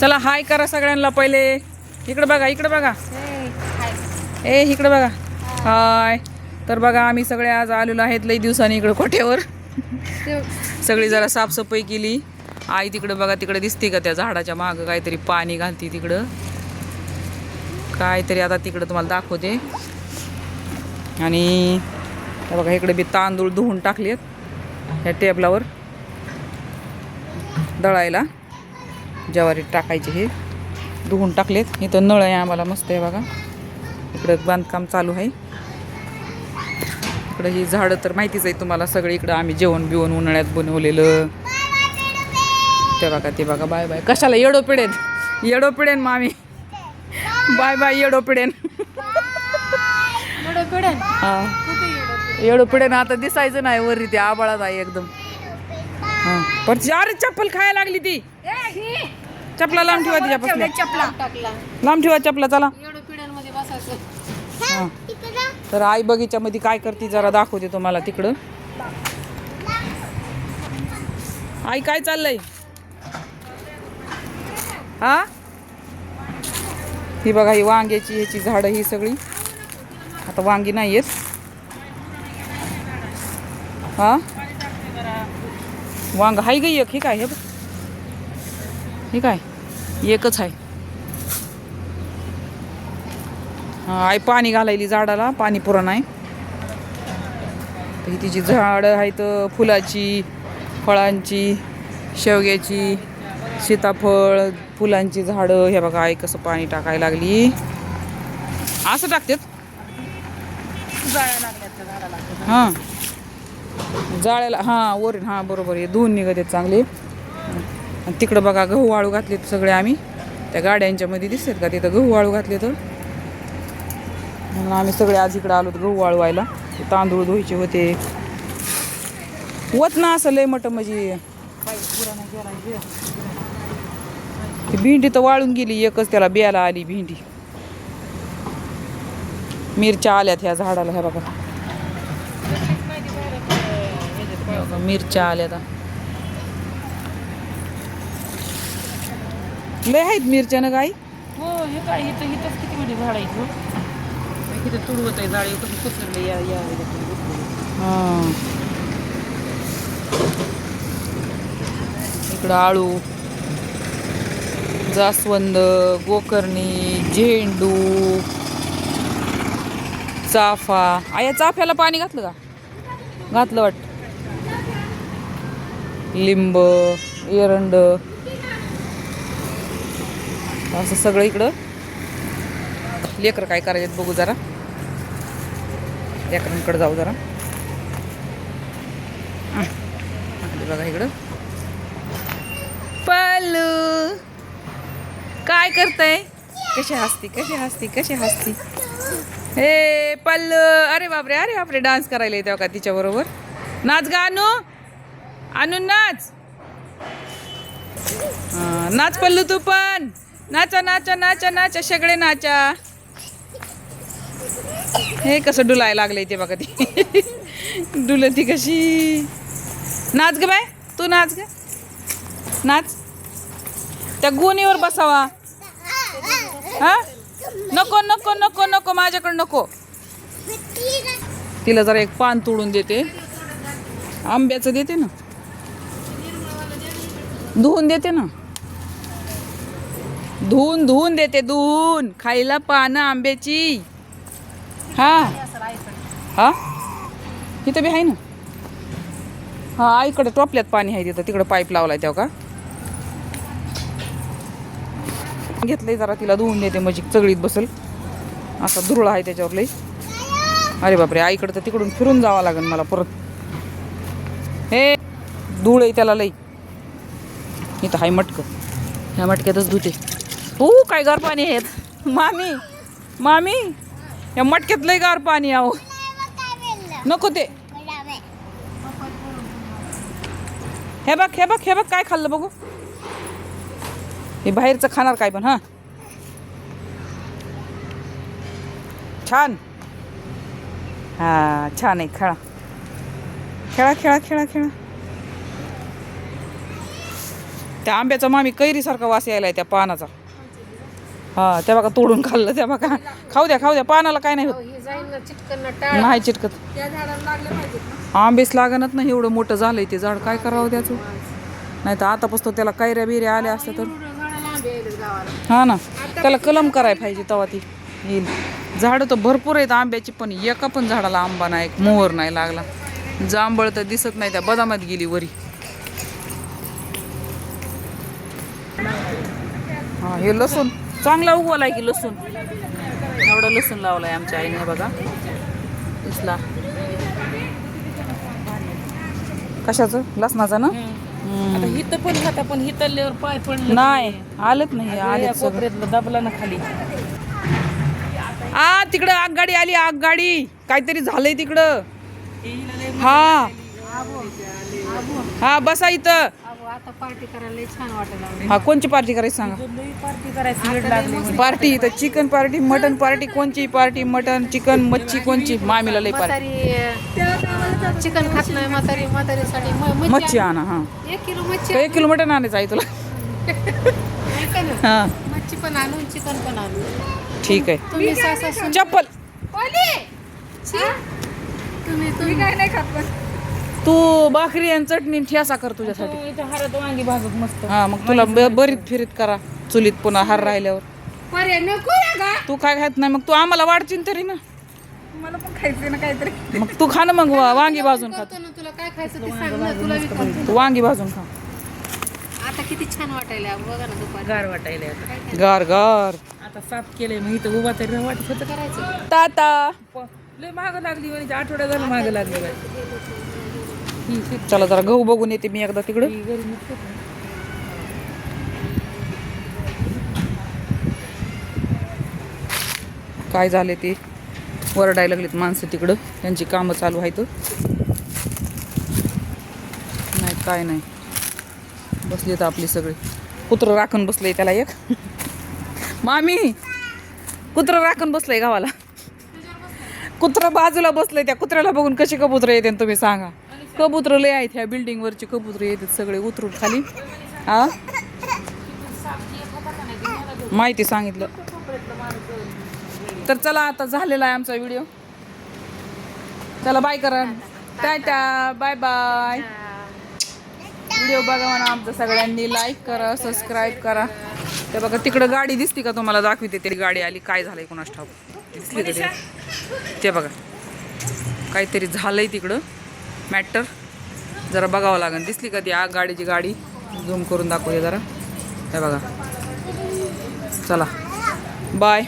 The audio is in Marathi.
चला हाय करा सगळ्यांना पहिले. इकडे बघा इकडे बघा. ए इकडे बघा. हाय. तर बघा आम्ही सगळे आज आलेलो आहेत लई दिवसांनी इकडे कोठ्यावर सगळी जरा साफसफाई केली. आई तिकडे बघा तिकडे दिसते का त्या झाडाच्या मागं? काहीतरी पाणी घालते तिकडं. काहीतरी आता तिकडं तुम्हाला दाखवते. आणि बघा इकडे बी तांदूळ धुवून टाकलेत ह्या टेबलावर. दळायला. ज्वारी टाकायचे हे. धुवून टाकलेत. इथं नळ आहे आम्हाला मस्त आहे बघा. इकडं बांधकाम चालू आहे. इकडं ही झाडं तर माहितीच आहे तुम्हाला सगळे. इकडं आम्ही जेवण बिवण उन्हाळ्यात बनवलेलं. ते बघा ते बघा. Bye bye. कशाला येडो पिडेन येडो पिडेन मामी. Bye bye. येडो पिडेन हा. येडो पिडेन आता दिसायचं नाही वरती ते आबाळात आहे एकदम. हा. पण अरे चप्पल खायला लागली ती. चपला लांब ठेवा तिच्यापासून. लांब ठेवा चपला चला. हा तर आई बगीच्यामध्ये काय करते जरा दाखवते तुम्हाला तिकडं. आई काय चाललंय? हा? ही बघा ही वांग्याची ह्याची झाडं ही सगळी. आता वांगी नाही आहेत हा? वांग हाय ग एक हे काय हे बघ. हे काय? एकच आहे. हा आई पाणी घालायली झाडाला पाणी पुरण आहे ही तिची झाडं आहेत फुलाची फळांची शेवग्याची सीताफळ फुलांची झाडं हे बघा आई कसं पाणी टाकायला लागली. असं टाकतात? हां. जाळ्याला हां वरील हां बरोबर आहे. धुवून निघत आहेत चांगले. आणि तिकडं बघा गहू वाळू घातलेत सगळे आम्ही. त्या गाड्यांच्या मध्ये दिसतात का तिथं गहू वाळू घातले तर म्हणून आम्ही सगळे आज इकडे आलो गहू वाळवायला तांदूळ धुवायचे होते. वत ना असं लय मोठं म्हणजे ती भेंडी तर वाळून गेली एकच त्याला बियाला आली भेंडी. मिरच्या आल्यात ह्या झाडाला ह्या बघा, मिरच्या आल्यात. लय आहेत मिरच्या ना गाई? हो हे काय इथं इथंच किती मोठी झाड आहे किती तुडवत आहे झाड कसं पसरले या या हां. इकडं आळू जास्वंद गोकर्णी झेंडू चाफा. आया चाफ्याला पाणी घातलं का? घातलं वाट लिंब एरंड असं सगळं इकडं. लेकरं काय करायचे बघू जरा. लेकरांकडे जाऊ जरा. बघा इकडं. पल्लू काय करताय? कशी हसती कशी हसती कशी हसती? हे पल्लू अरे बापरे अरे बापरे डान्स करायला येते का तिच्या बरोबर? नाच गा अनु. अनु नाच. नाच पल्लू तू पण. नाचा नाचा नाचा नाचा सगळे नाचा. हे कसं डुलाय लागले ते बघा ती. डुलती कशी. नाच ग बाय तू नाच ग. नाच. त्या गोणीवर बसावा. हा? नको नको नको नको माझ्याकडे नको. तिला जरा एक पान तोडून देते. आंब्याचं देते ना. धुवून देते ना. धुवून धुवून देते धुवून खायला पानं आंब्याची. हा. हा? इथं बी आहे ना? हा इकडं टोपल्यात पाणी आहे तिथं. तिकडं पाईप लावलाय तेव्हा का? घेतलंय जरा तिला धुवून देते म्हणजे चगळीत बसल. असा धुरळ आहे त्याच्यावर लई. अरे बापरे आईकडे तर तिकडून फिरून जावं लागेल मला परत. हे धूळ आहे त्याला लई. इथं हाय मटकं. ह्या मटक्यातच धुते. हो काय गार पाणी आहेत. मामी मामी या मटक्यात गार पाणी आहो नको ते. हे बघ हे बघ हे बघ काय खाल्लं बघू. हे बाहेरचं खाणार काय पण हा. छान. हा छान आहे खेळा. खेळा खेळा खेळा खेळा. त्या आंब्याचा मामी कैरीसारखा वास यायलाय त्या पानाचा. हा त्या बघा तोडून खाल्लं त्या बघा. खाऊ द्या खाऊ द्या पानाला काय नाही होत. नाही चिटकत. आंबेच लागणच नाही एवढं मोठं झालंय ते झाड. काय करावं त्याचं? नाही तर आतापासून त्याला कैऱ्या बिऱ्या आल्या असत्या तर. हा ना त्याला कलम करायला पाहिजे तेव्हा ती येईल. झाडं तर भरपूर आहेत आंब्याची पण एका पण झाडाला आंबा नाही मोहर नाही लागला. जांभळ तर दिसत नाही त्या बदामात गेली वरी. हा हे लसूण. चांगला उगवलाय की लसूण. एवढा लसूण लावलाय आमच्या आईने बघा. दिसला. कशाचं? लसणाचं ना? आता हिथं पण खाता पण हिथल्यावर पाय पडले. नाही आलंच नाही आले कोपऱ्यातलं दबला ना खाली. आ तिकडं आगगाडी आली आगगाडी. काहीतरी झालंय तिकडं. हा. हा बसा इथं. आता पार्टी करायला छान वाटायला लागले हा कोणची पार्टी करायची सांगा? पार्टी करायची वेळ लागली पार्टी इथं चिकन पार्टी मटन पार्टी कोणची पार्टी मटन चिकन मच्छी कोणची मामीला लई पार्टी म्हातारी चिकन खात नाही म्हातारी म्हातारीसाठी म- मच्छी मच्छी आणा. हा. आण- एक किलो मच्छी एक किलो मटन आणायचं आहे तुला. ऐका ना. हा. मच्छी पण आणून चिकन पण आणून ठीक आहे. तुम्ही सासा सुन चप्पल तुम्ही तुम्ही काय नाही खात पण. तू भाकरी आणि चटणी ठेसा कर तुझ्यासाठी. इथं हरत वांगी भाजत मस्त. हा मग तुला ब- बरीत फिरीत करा. चुलीत पुन्हा हार राहिल्यावर. पर्याय नको ना का तू काय खात नाही मग तू आम्हाला वाढचीन तरी ना. मला पण खायचं ना काहीतरी. मग तू खा ना मग वा- वांगी भाजून खा. करतो ना तुला काय खायचं ते सांग ना तुला विकतो तू वांगी भाजून खा. आता किती छान वाटायला बघा ना दुपार. गार वाटायला आता. गार गार. आता साफ केलंय मग इथं उभा तरी वाटत होतं. करायचं. ताता लय माग लागली म्हणजे आठवड्या झालं माग लागली बाई. चला जरा गहू बघून येते मी एकदा तिकडं? काय झाले ते? वरडायला लागलेत माणसं तिकडं. त्यांची कामं चालू आहेत. नाही काय नाही. बसलेत आपली सगळे. कुत्रं राखून बसलंय त्याला एक. मामी कुत्रं राखून बसलंय गावाला. कुत्रं बाजूला बसलंय. त्या कुत्र्याला बघून कशी कबूतर येते तुम्ही सांगा. कबूतर लय आहेत ह्या बिल्डिंग कबुतर कबूतर येतात सगळे उतरून खाली. हा? माहिती सांगितलं. तर चला आता झालेला आहे आमचा व्हिडिओ चला बाय करा. टाटा. बाय बाय व्हिडिओ बघा म्हणा आमचा सगळ्यांनी लाईक करा सबस्क्राईब करा. ते बघा तिकडं गाडी दिसती का तुम्हाला? दाखवते. तरी गाडी आली काय झालंय कोणास ठाऊक? दिसली ते? ते बघा. काहीतरी झालंय तिकडं. मॅटर. जरा बघावं लागेल. दिसली का ती आग गाडीची गाडी? झूम करून दाखवते जरा. हे बघा. चला. बाय